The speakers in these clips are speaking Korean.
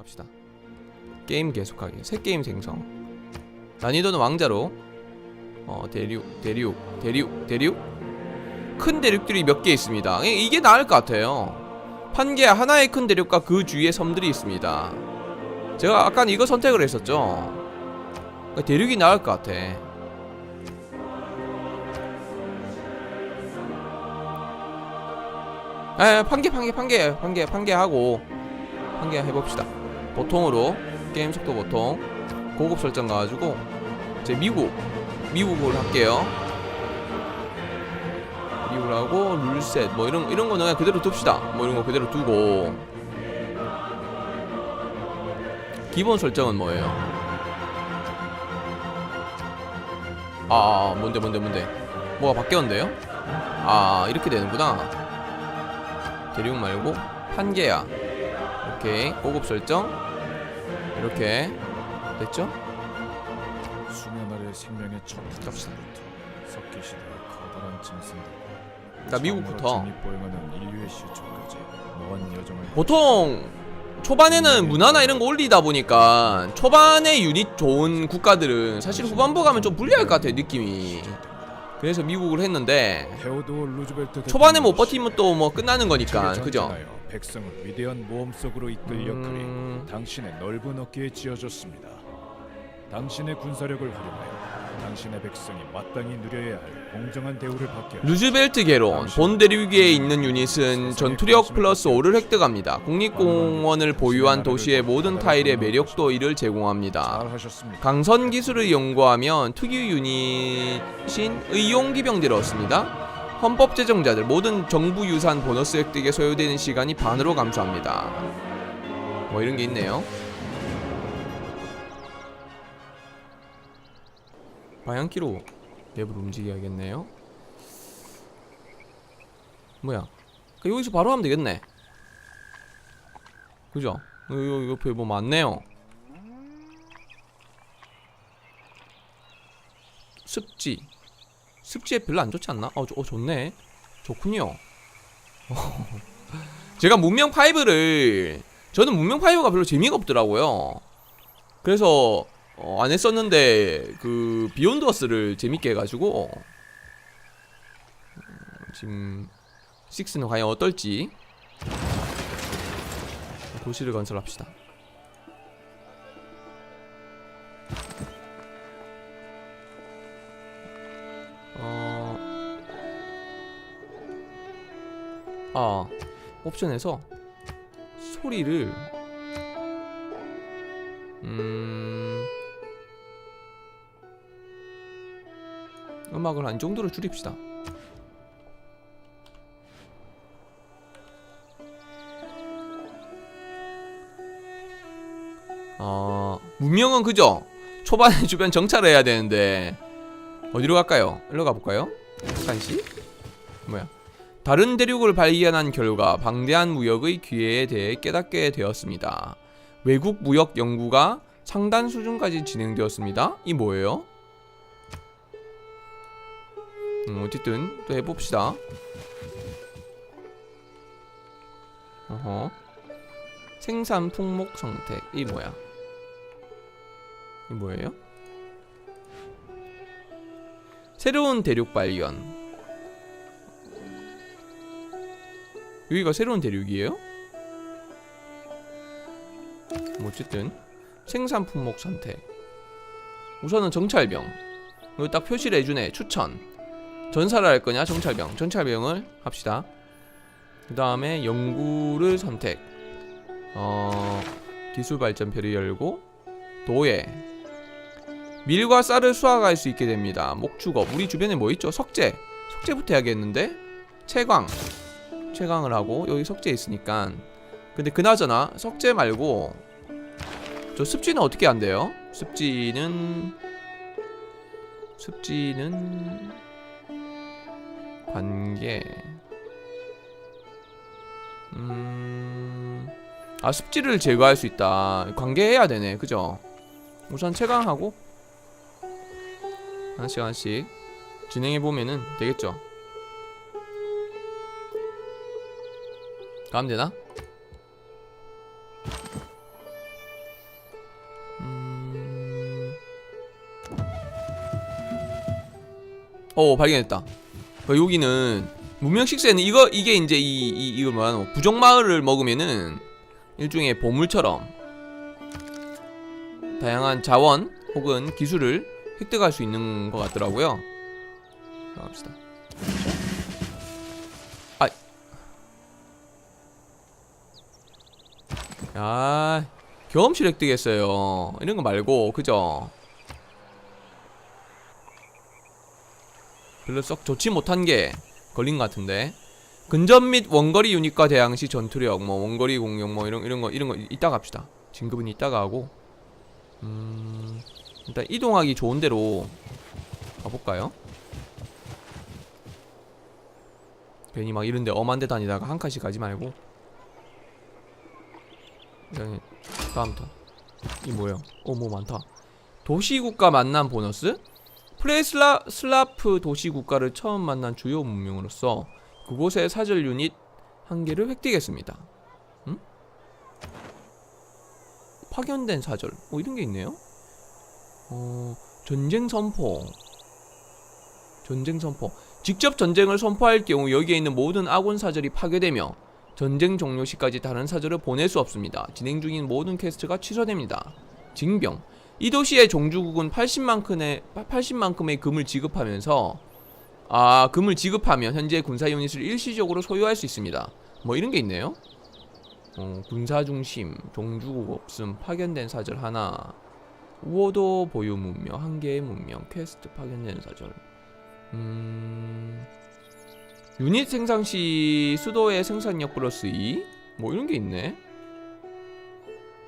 갑시다. 게임 계속하기. 새 게임 생성. 난이도는 왕자로. 어 대륙 대륙 대륙 대륙? 큰 대륙들이 몇 개 있습니다. 이- 이게 나을 것 같아요. 판게아 하나의 큰 대륙과 그 주위에 섬들이 있습니다. 제가 아까 이거 선택을 했었죠? 그러니까 대륙이 나을 것 같아. 에 판게 판게 판게 판게 판게 하고 판게 해봅시다 보통으로 게임 속도 보통 고급 설정 가가지고 제 미국 미국을 할게요. 미국을 하고 룰셋 뭐 이런 이런 거는 그냥 그대로 둡시다. 뭐 이런 거 그대로 두고. 기본 설정은 뭐예요? 아, 아 뭔데 뭔데 뭔데? 뭐가 바뀌었는데요? 아 이렇게 되는구나. 대륙 말고 판계야 오케이 고급 설정 이렇게 됐죠? 수면 아래 생명의 첫 갑시다. 석기 시대의 커다란 짐승들. 자, 미국부터. 보통 초반에는 문화나 이런 거 올리다 보니까 초반에 유닛 좋은 국가들은 사실 후반부 가면 좀 불리할 것 같아요 느낌이 그래서 미국을 했는데 초반에 못 대통령이 버티면 또 뭐 끝나는 거니까 그죠? 백성을 위대한 모험 속으로 이끌 역할이 음... 당신의 넓은 어깨에 지어졌습니다. 당신의 군사력을 활용하여 당신의 백성이 마땅히 누려야 할 공정한 대우를 받게 하십시오. 루즈벨트 개론 본 대륙에 있는 유닛은 전투력 플러스 5를 획득합니다 국립공원을 보유한 도시의 모든 타일의 매력도 이를 제공합니다 잘하셨습니다. 강선 기술을 연구하면 특유 유닛인 의용 기병들을 얻습니다. 헌법 제정자들 모든 정부 유산 보너스 획득에 소요되는 시간이 반으로 감소합니다. 뭐 이런 게 있네요. 방향키로 맵을 움직여야겠네요. 뭐야? 그 여기서 바로 하면 되겠네. 그죠? 여기 옆에 뭐 많네요. 습지 습지에 별로 안 좋지 않나? 어, 좋- 어 좋네. 좋군요. 제가 문명 5를 저는 문명 5가 별로 재미가 없더라고요. 그래서 어, 안 했었는데 그 비욘드 어스를 재밌게 해가지고 어, 지금 6는 과연 어떨지 도시를 건설합시다 아 옵션에서 소리를 음... 음악을 한 정도로 줄입시다 어... 문명은 그죠? 초반에 주변 정찰을 해야 되는데 어디로 갈까요? 일로 가볼까요? 간시? 다른 대륙을 발견한 결과 방대한 무역의 기회에 대해 깨닫게 되었습니다. 외국 무역 연구가 상단 수준까지 진행되었습니다. 이 뭐예요? 음, 어쨌든 또 해봅시다. 어허. 생산 품목 선택 이 뭐야? 이 뭐예요? 새로운 대륙 발견. 여기가 새로운 대륙이에요? 뭐 어쨌든 생산 품목 선택. 우선은 정찰병. 이거 딱 표시를 해주네. 추천. 전사를 할 거냐? 정찰병. 정찰병을 합시다. 그 다음에 연구를 선택. 어 기술 발전표를 열고 도예. 밀과 쌀을 수확할 수 있게 됩니다. 목축업. 우리 주변에 뭐 있죠? 석재. 석재부터 해야겠는데? 채광. 채광을 하고 여기 석재 있으니까. 근데 그나저나 석재 말고 저 습지는 어떻게 안 돼요? 습지는 습지는 관계 음... 아 습지를 제거할 수 있다 관계해야 되네 그죠? 우선 채광하고 하나씩 하나씩 진행해보면은 되겠죠 가면 되나? 음... 오 발견했다 어, 여기는 문명식세는 이거 이게 이제 이, 이 이걸 뭐야 뭐 부정마을을 먹으면은 일종의 보물처럼 다양한 자원 혹은 기술을 획득할 수 있는 것 같더라고요. 갑시다. 야 경험치 획득했어요. 이런 거 말고 그죠? 별로 썩 좋지 못한 게 걸린 것 같은데 근접 및 원거리 유닛과 대항 시 전투력 뭐 원거리 공격 뭐 이런 이런 거 이런 거 이따가 합시다 진급은 이따가 하고 음 일단 이동하기 좋은 데로 가볼까요? 괜히 막 이런데 엄한 데 다니다가 한 칸씩 가지 말고 일단 다음부터 이 뭐예요? 어뭐 많다 도시국가 만남 보너스 플레이슬라 슬라프 도시 국가를 처음 만난 주요 문명으로서 그곳의 사절 유닛 한 개를 획득했습니다. 음? 파견된 사절. 뭐 이런 게 있네요. 어, 전쟁 선포. 전쟁 선포. 직접 전쟁을 선포할 경우 여기에 있는 모든 아군 사절이 파괴되며 전쟁 종료 시까지 다른 사절을 보낼 수 없습니다. 진행 중인 모든 퀘스트가 취소됩니다. 징병. 이 도시의 종주국은 80만큼의 80만큼의 금을 지급하면서 아 금을 지급하면 현재 군사 유닛을 일시적으로 소유할 수 있습니다. 뭐 이런 게 있네요. 어, 군사 중심 종주국 없음 파견된 사절 하나 우호도 보유 문명 한 개의 문명 퀘스트 파견된 사절 음 유닛 생산 시 수도의 생산력 플러스 2 뭐 이런 게 있네.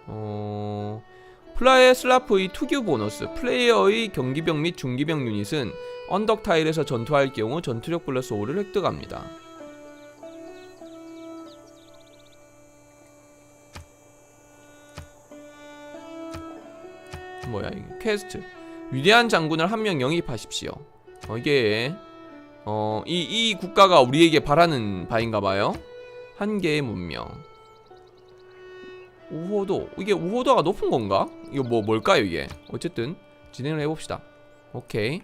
어 플라의 슬라프의 투규 보너스 플레이어의 경기병 및 중기병 유닛은 언덕 타일에서 전투할 경우 전투력 플러스 5를 획득합니다. 뭐야 이게 퀘스트 위대한 장군을 한 명 영입하십시오. 어, 이게 어, 이, 이 국가가 우리에게 바라는 바인가 봐요. 한 개의 문명. 우호도 이게 우호도가 높은 건가? 이거 뭐 뭘까요 이게? 어쨌든 진행을 해봅시다. 오케이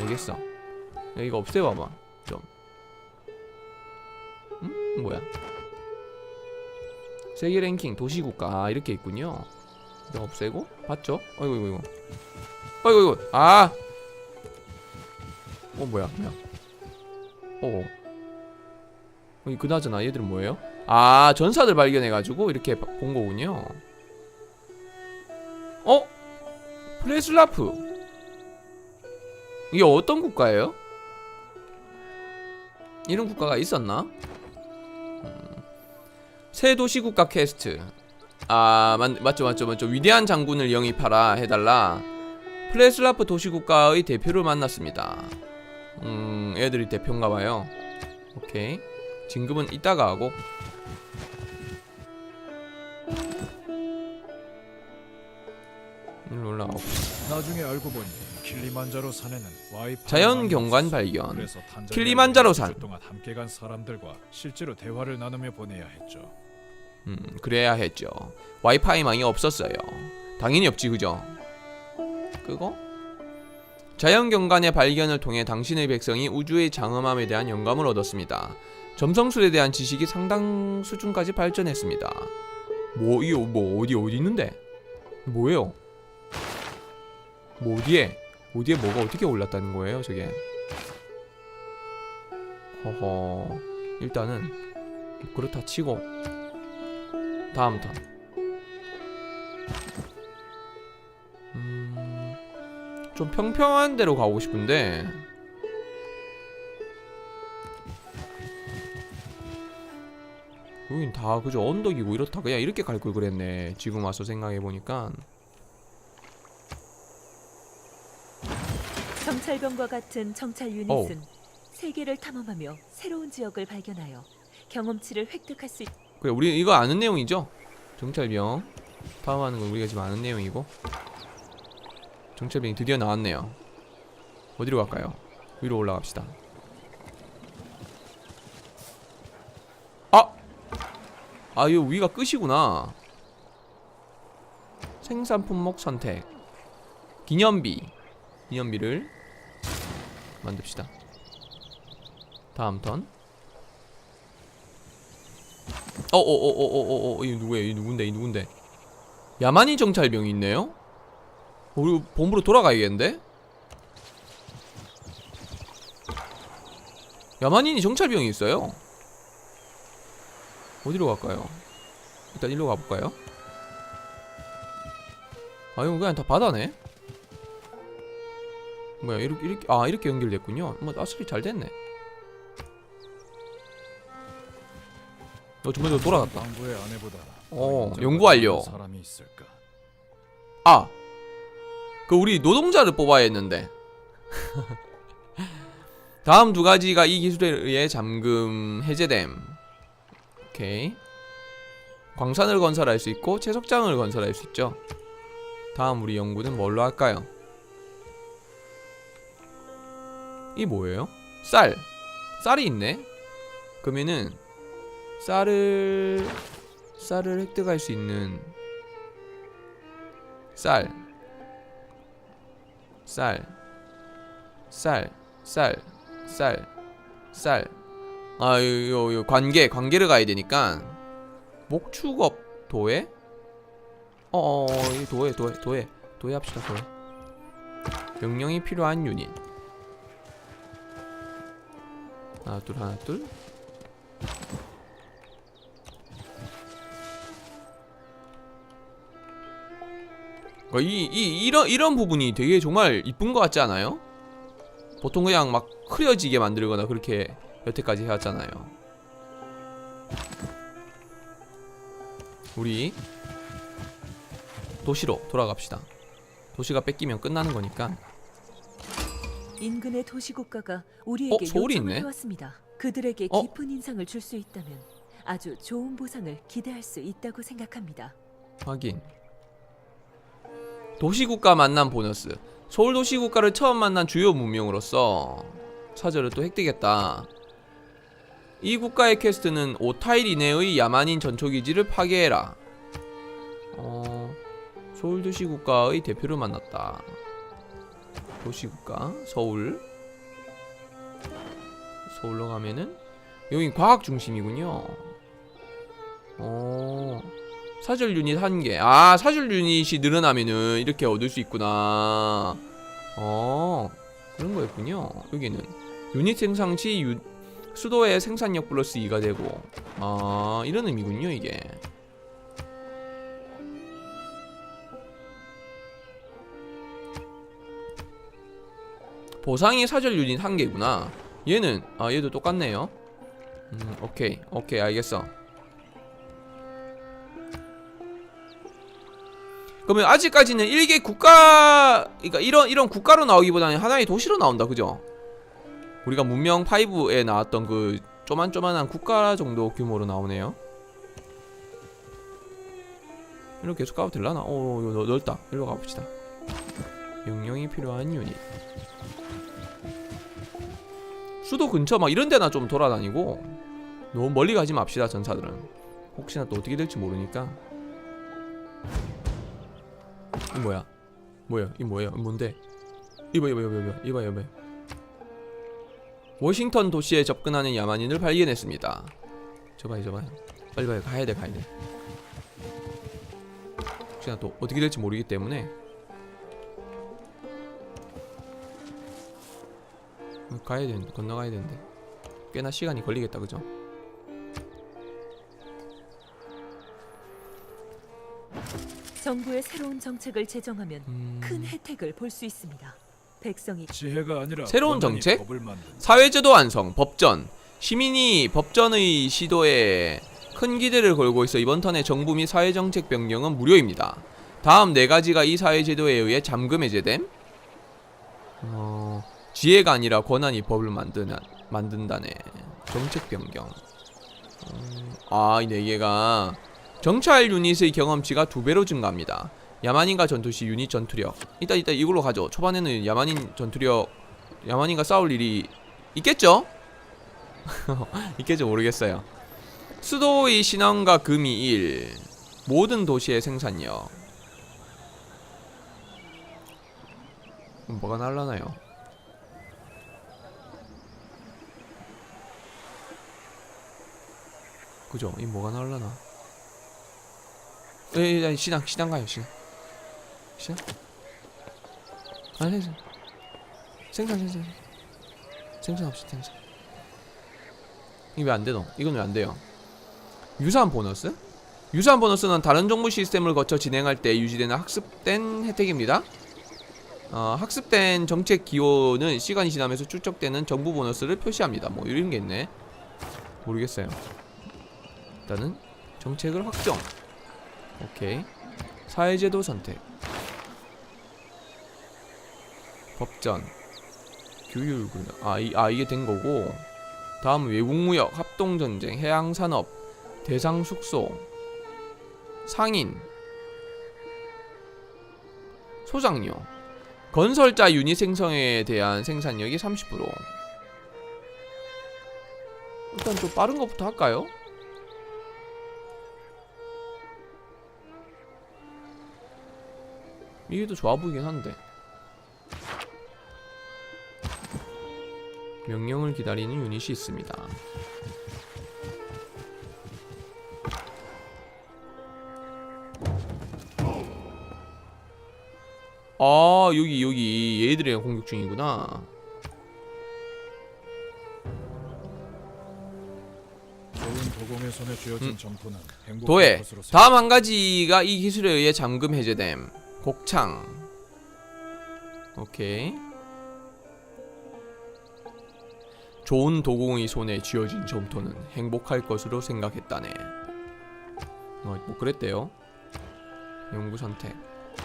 알겠어. 야, 이거 없애봐봐 좀. 음 뭐야? 세계 랭킹 도시국가 아, 이렇게 있군요. 이거 없애고 봤죠? 어이구 이거 이거. 어이구 이거 아. 어 뭐야 뭐야? 어. 어, 이 그나저나 얘들은 뭐예요? 아 전사들 발견해가지고 이렇게 바- 본 거군요. 어? 플레슬라프 이게 어떤 국가예요? 이런 국가가 있었나? 음. 새 도시 국가 퀘스트. 아 맞, 맞죠 맞죠 맞죠 위대한 장군을 영입하라 해달라. 플레슬라프 도시 국가의 대표를 만났습니다. 음 애들이 대표인가봐요. 오케이. 진급은 이따가 하고 일로 올라가고 나중에 알고 보니 킬리만자로 산에는 와이파이 자연 경관 발견 킬리만자로 산. 동안 함께 간 사람들과 실제로 대화를 나누며 보내야 했죠. 음 그래야 했죠 와이파이 망이 없었어요 당연히 없지 그죠 그거? 자연경관의 발견을 통해 당신의 백성이 우주의 장엄함에 대한 영감을 얻었습니다. 점성술에 대한 지식이 상당 수준까지 발전했습니다. 뭐 이거 뭐 어디 어디 있는데? 뭐예요? 뭐 어디에 어디에 뭐가 어떻게 올랐다는 거예요 저게? 허허 일단은 뭐 그렇다 치고 다음 턴. 좀 평평한 데로 가고 싶은데. 여긴 다 그저 언덕이고 이렇다 그냥 이렇게 갈 걸 그랬네. 지금 와서 생각해 보니까 정찰병과 같은 정찰 유닛은 세계를 탐험하며 새로운 지역을 발견하여 경험치를 획득할 수 있... 그래 우리 이거 아는 내용이죠? 정찰병 파업하는 건 우리가 지금 아는 내용이고 정찰병이 드디어 나왔네요. 어디로 갈까요? 위로 올라갑시다. 아! 아 이거 위가 끝이구나. 생산 품목 선택 기념비 기념비를 만듭시다. 다음 턴. 어어어어어어어 이 누구야? 이 누군데? 이 누군데? 야만인 정찰병이 있네요. 어, 우리 본부로 돌아가야겠는데? 야만인이 정찰병이 있어요. 어디로 갈까요? 일단 일로 가볼까요? 아 이거 그냥 다 바다네. 뭐야 이렇게 이렇게 아 이렇게 연결됐군요. 뭐 아스리 잘 됐네. 어 정말 저 돌아갔다. 어, 더 연구 완료. 아! 그 우리 노동자를 뽑아야 했는데. 다음 두 가지가 이 기술에 의해 잠금 해제됨. 오케이. 광산을 건설할 수 있고 채석장을 건설할 수 있죠. 다음 우리 연구는 뭘로 할까요? 이 뭐예요? 쌀. 쌀이 있네. 그러면은 쌀을 쌀을 획득할 수 있는 쌀, 쌀, 쌀, 쌀, 쌀, 쌀. 아, 요, 요, 요 관계, 관계를 가야 되니까 목축업 도에? 어, 어, 이 도에, 도에, 도에, 도에 합시다, 도에. 명령이 필요한 유닛. 하나, 둘, 하나, 둘. 그러니까 이, 이 이런 이런 부분이 되게 정말 이쁜 것 같지 않아요? 보통 그냥 막 흐려지게 만들거나 그렇게 여태까지 해왔잖아요. 우리 도시로 돌아갑시다. 도시가 뺏기면 끝나는 거니까. 인근의 도시 국가가 우리에게 어, 요청을 있네? 해왔습니다. 그들에게 어? 깊은 인상을 줄 수 있다면 아주 좋은 보상을 기대할 수 있다고 생각합니다. 확인. 도시국가 만남 보너스. 서울 도시국가를 처음 만난 주요 문명으로서 사절을 또 획득했다. 이 국가의 퀘스트는 5타일 이내의 야만인 전초기지를 파괴해라. 어, 서울 도시국가의 대표를 만났다. 도시국가 서울. 서울로 가면은 여기 과학 중심이군요. 어. 사절 유닛 한 개. 아, 사절 유닛이 늘어나면은 이렇게 얻을 수 있구나. 어, 그런 거였군요. 여기는 유닛 생산 시 유, 수도의 생산력 플러스 2가 되고, 아, 이런 의미군요, 이게. 보상이 사절 유닛 한 개구나. 얘는 아, 얘도 똑같네요. 음, 오케이, 오케이, 알겠어. 그러면 아직까지는 일개 국가 그러니까 이런 이런 국가로 나오기보다는 하나의 도시로 나온다 그죠? 우리가 문명 5에 나왔던 그 쪼만쪼만한 국가 정도 규모로 나오네요. 이렇게 계속 가도 될라나? 오 이거 넓- 넓다. 일로 가봅시다. 명령이 필요한 유닛. 수도 근처 막 이런 데나 좀 돌아다니고 너무 멀리 가지 맙시다 전사들은. 혹시나 또 어떻게 될지 모르니까. 이 뭐야? 뭐야? 이? 이 뭔데? 이봐 이봐 이봐 이봐 이봐 이봐. 워싱턴 도시에 접근하는 야만인을 발견했습니다. 저봐요 저봐요. 빨리 봐요 가야 돼 가야 돼. 혹시나 또 어떻게 될지 모르기 때문에 가야 되는데 건너가야 되는데 꽤나 시간이 걸리겠다 그죠? 정부의 새로운 정책을 제정하면 음... 큰 혜택을 볼 수 있습니다. 백성이 지혜가 아니라 새로운 권한이 정책? 법을 만든 사회제도 완성, 법전. 시민이 법전의 시도에 큰 기대를 걸고 있어 이번 턴의 정부 및 사회정책 변경은 무료입니다. 다음 네 가지가 이 사회제도에 의해 잠금 해제됨. 어, 지혜가 아니라 권한이 법을 만드나, 만든다네. 정책 변경. 음, 아, 이 네 개가 정찰 유닛의 경험치가 두 배로 증가합니다. 야만인과 전투시 유닛 전투력. 이따 이따 이걸로 가죠. 초반에는 야만인 전투력 야만인과 싸울 일이 있겠죠? 있겠죠 모르겠어요. 수도의 신원과 금이 1 모든 도시의 생산력 뭐가 날라나요? 그죠? 이 뭐가 나올라나? 에이, 에이, 시장, 시장 가요, 시장. 시장? 아, 생산. 생산, 생산. 생산합시다, 생산. 이게 왜 안 되노? 이건 왜 안 돼요? 유사한 보너스? 유사한 보너스는 다른 정보 시스템을 거쳐 진행할 때 유지되는 학습된 혜택입니다. 어, 학습된 정책 기호는 시간이 지나면서 축적되는 정보 보너스를 표시합니다. 뭐 이런 게 있네. 모르겠어요. 일단은 정책을 확정. 오케이. 사회제도 선택. 법전. 군. 아, 이, 아 이게 된 거고. 다음 외국무역, 합동전쟁, 해양산업, 대상 숙소, 상인, 소장료, 건설자 유닛 생성에 대한 생산력이 30%. 일단 좀 빠른 것부터 할까요? 이게 더 좋아 보이긴 한데. 명령을 기다리는 유닛이 있습니다. 아 여기 여기 얘들이랑 공격 중이구나. 도공의 손에 쥐어진 음. 도에 것으로 생- 다음 한 가지가 이 기술에 의해 잠금 해제됨. 곡창. 오케이. 좋은 도공의 손에 쥐어진 점토는 행복할 것으로 생각했다네. 어, 뭐 그랬대요. 연구 선택.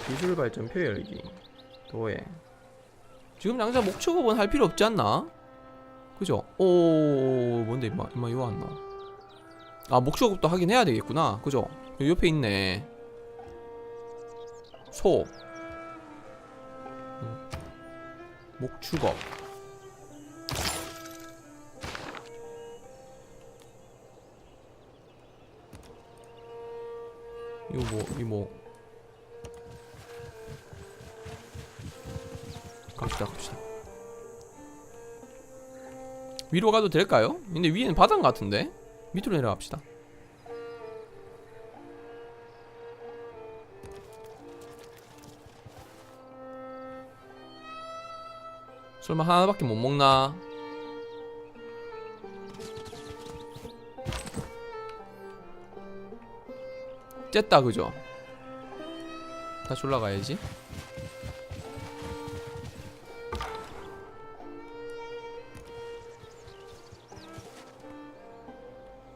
기술 발전 표 열기. 도에. 지금 당장 목초급은 할 필요 없지 않나? 그죠? 오, 뭔데 임마, 임마 이거 안 나와. 아 목초급도 하긴 해야 되겠구나 그죠? 옆에 있네 소 음. 목축업 이거 뭐 이거 뭐 갑시다 갑시다 위로 가도 될까요? 근데 위에는 바닥 같은데 밑으로 내려갑시다. 설마 하나밖에 못 먹나? 쨌다 그죠? 다시 올라가야지.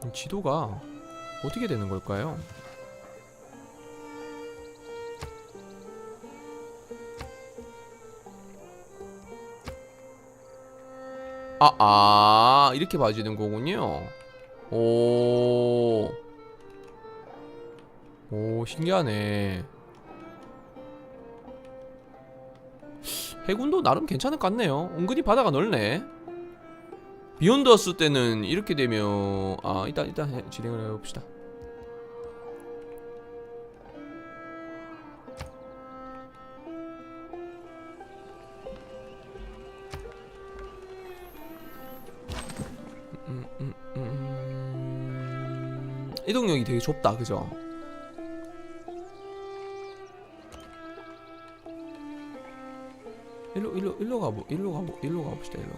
이 지도가 어떻게 되는 걸까요? 아, 아, 이렇게 봐지는 거군요. 오. 오, 신기하네. 해군도 나름 괜찮을 것 같네요. 은근히 바다가 넓네. 비욘더스 때는 이렇게 되면 아 일단 해- 진행을 해봅시다. 이동력이 되게 좁다, 그죠? 일로 일로 일로 가보 일로 가보 일로 가봅시다 일로.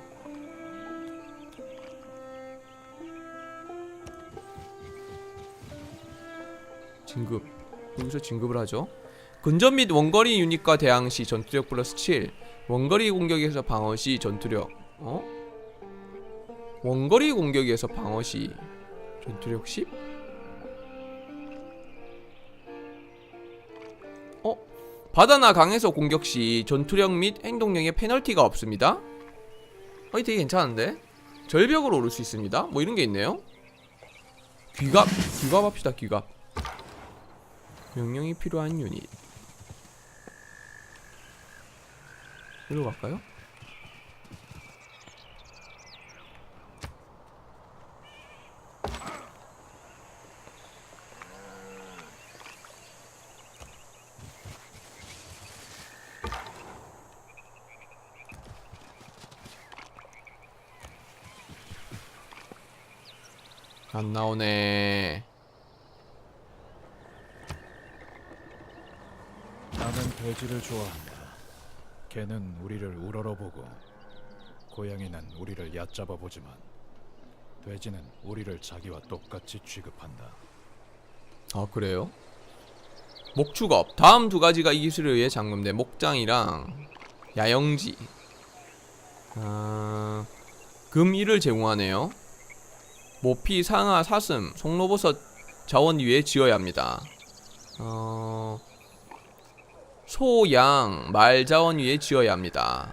진급 여기서 진급을 하죠 근접 및 원거리 유닛과 대항 시 전투력 플러스 7 원거리 공격에서 방어 시 전투력 어? 원거리 공격에서 방어 시 전투력 10? 바다나 강에서 공격 시 전투력 및 행동력에 페널티가 없습니다. 어, 이 되게 괜찮은데? 절벽으로 오를 수 있습니다. 뭐 이런 게 있네요. 귀갑 귀갑 합시다 귀갑 명령이 필요한 유닛. 일로 갈까요? 안 나오네. 나는 돼지를 좋아한다. 개는 우리를 우러러보고 고양이는 우리를 얕잡아 보지만 돼지는 우리를 자기와 똑같이 취급한다. 아 그래요? 목축업 다음 두 가지가 이 기술에 의해 잠금돼 목장이랑 야영지 아... 금 1을 제공하네요 모피, 상아, 사슴, 송로버섯 자원 위에 지어야 합니다. 어... 소, 양, 말 자원 위에 지어야 합니다.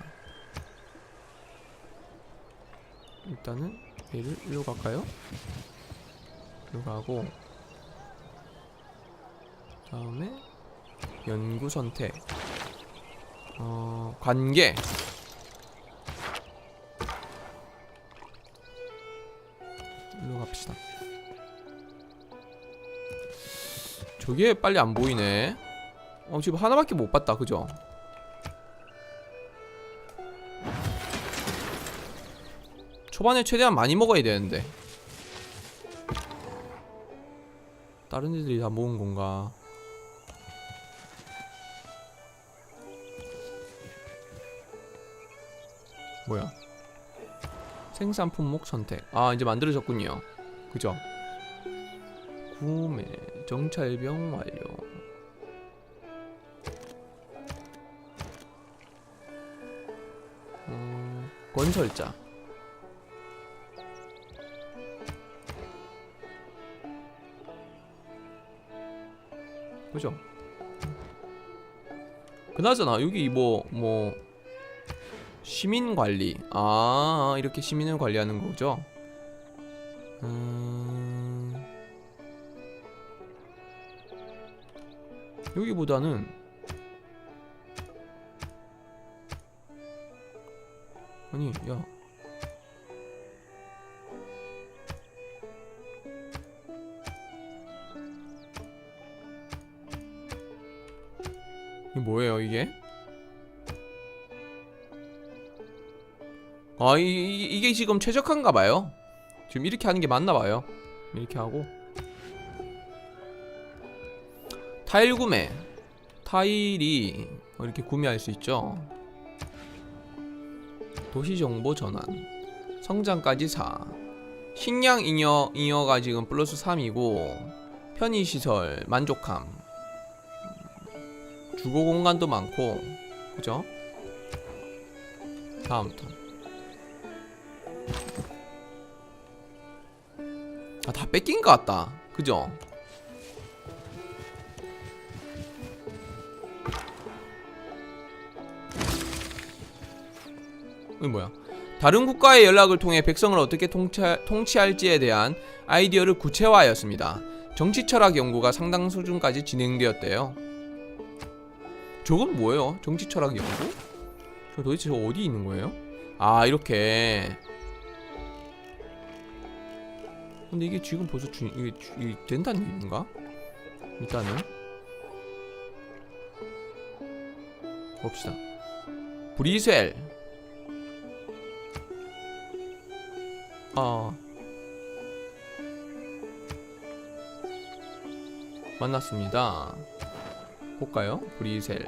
일단은 얘를 일로 갈까요? 일로 가고 다음에 연구 선택. 어 관계 저게 빨리 안 보이네 어 지금 하나밖에 못 봤다 그죠 초반에 최대한 많이 먹어야 되는데 다른 애들이 다 모은 건가 뭐야? 생산 품목 선택. 아 이제 만들어졌군요. 그죠? 구매 정찰병 완료. 어, 건설자. 그죠? 그나저나 여기 뭐뭐 시민 관리. 아, 이렇게 시민을 관리하는 거죠. 음... 여기보다는 아니, 야. 이게 뭐예요, 이게? 아, 이, 이, 이게 지금 최적화인가 봐요. 지금 이렇게 하는 게 맞나 봐요. 이렇게 하고 타일 구매. 타일이 이렇게 구매할 수 있죠. 도시 정보 전환. 성장까지 4. 식량 잉여 잉여가 지금 플러스 3이고 편의 시설 만족함. 주거 공간도 많고. 그죠? 다음 턴. 아, 다 뺏긴 것 같다. 그죠? 이게 뭐야? 다른 국가의 연락을 통해 백성을 어떻게 통치, 통치할지에 대한 아이디어를 구체화하였습니다. 정치 철학 연구가 상당 수준까지 진행되었대요. 저건 뭐예요? 정치 철학 연구? 저 도대체 저 어디 있는 거예요? 아 이렇게 근데 이게 지금 벌써 주, 이게, 주- 이게 된다는 얘기인가? 일단은 봅시다. 브리셀. 아 만났습니다. 볼까요? 브리셀.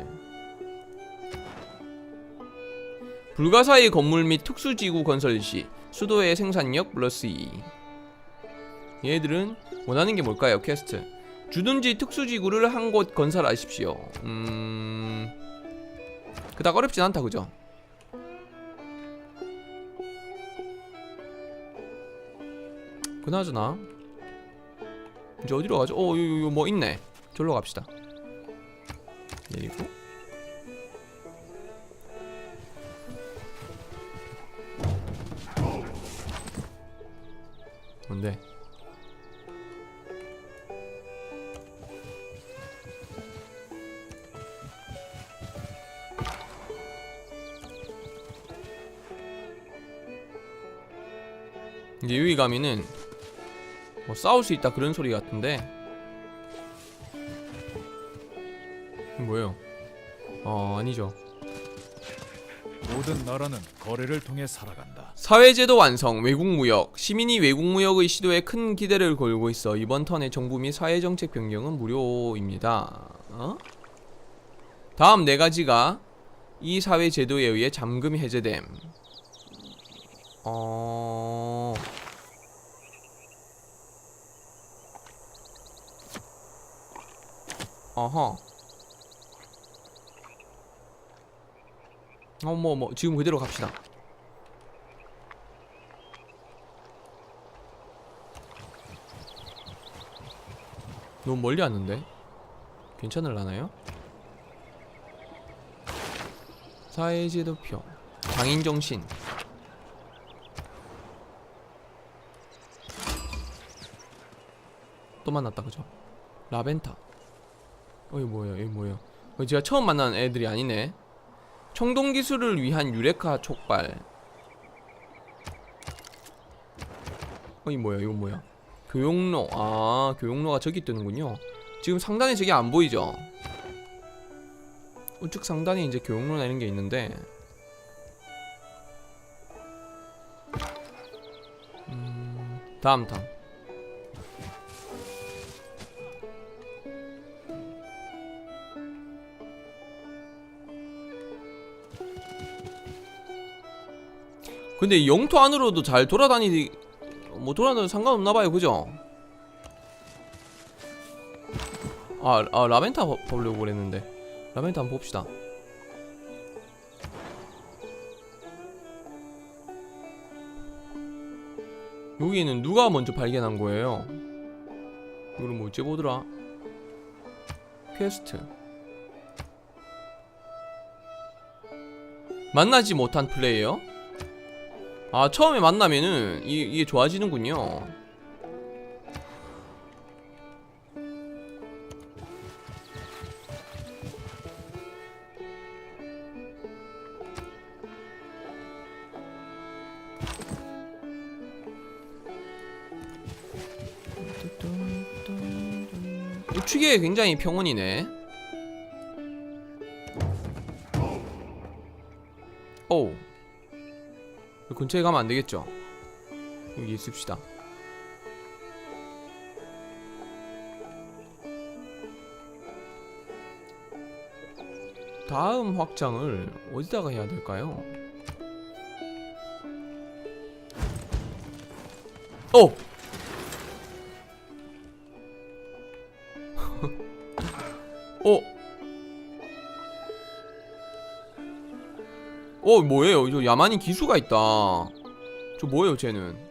불가사의 건물 및 특수지구 건설 시 수도의 생산력 플러스 2. 얘들은 원하는 게 뭘까요? 퀘스트. 주둔지 특수지구를 한 곳 건설하십시오. 음. 그닥 어렵진 않다, 그죠? 그나저나 이제 어디로 가죠? 어, 요, 요, 뭐 있네. 절로 갑시다. 내리고. 뭔데? 이제 가면은 뭐 싸울 수 있다 그런 소리 같은데 뭐예요? 어 아니죠 모든 나라는 거래를 통해 살아간다. 사회제도 완성, 외국무역. 시민이 외국무역의 시도에 큰 기대를 걸고 있어 이번 턴의 정부 및 사회정책 변경은 무료입니다. 어? 다음 네 가지가 이 사회제도에 의해 잠금 해제됨. 어... 어허. 어, 뭐, 뭐, 지금 그대로 갑시다. 너무 멀리 왔는데? 괜찮을라나요? 사회제도표 장인정신 또 만났다 그죠? 라벤타 어이 뭐야 이 뭐야 어, 제가 처음 만난 애들이 아니네. 청동 기술을 위한 유레카 촉발. 어이 뭐야 이거 뭐야? 교육로. 아 교육로가 저기 뜨는군요. 지금 상단에 저게 안 보이죠? 우측 상단에 이제 교육로나 이런 게 있는데. 음, 다음 탐 근데 이 영토 안으로도 잘 돌아다니지 뭐 돌아다녀도 상관없나 봐요 그죠? 아, 아 라벤타 보- 보려고 그랬는데 라벤타 한번 봅시다 여기는 누가 먼저 발견한 거예요? 이거를 뭐 어째 보더라? 퀘스트 만나지 못한 플레이어? 아 처음에 만나면은 이, 이게 좋아지는군요. 우측에 굉장히 평온이네 근처에 가면 안 되겠죠? 여기 있읍시다. 다음 확장을 어디다가 해야 될까요? 오! 어? 어 뭐예요? 저 야만인 기수가 있다. 저 뭐예요, 쟤는?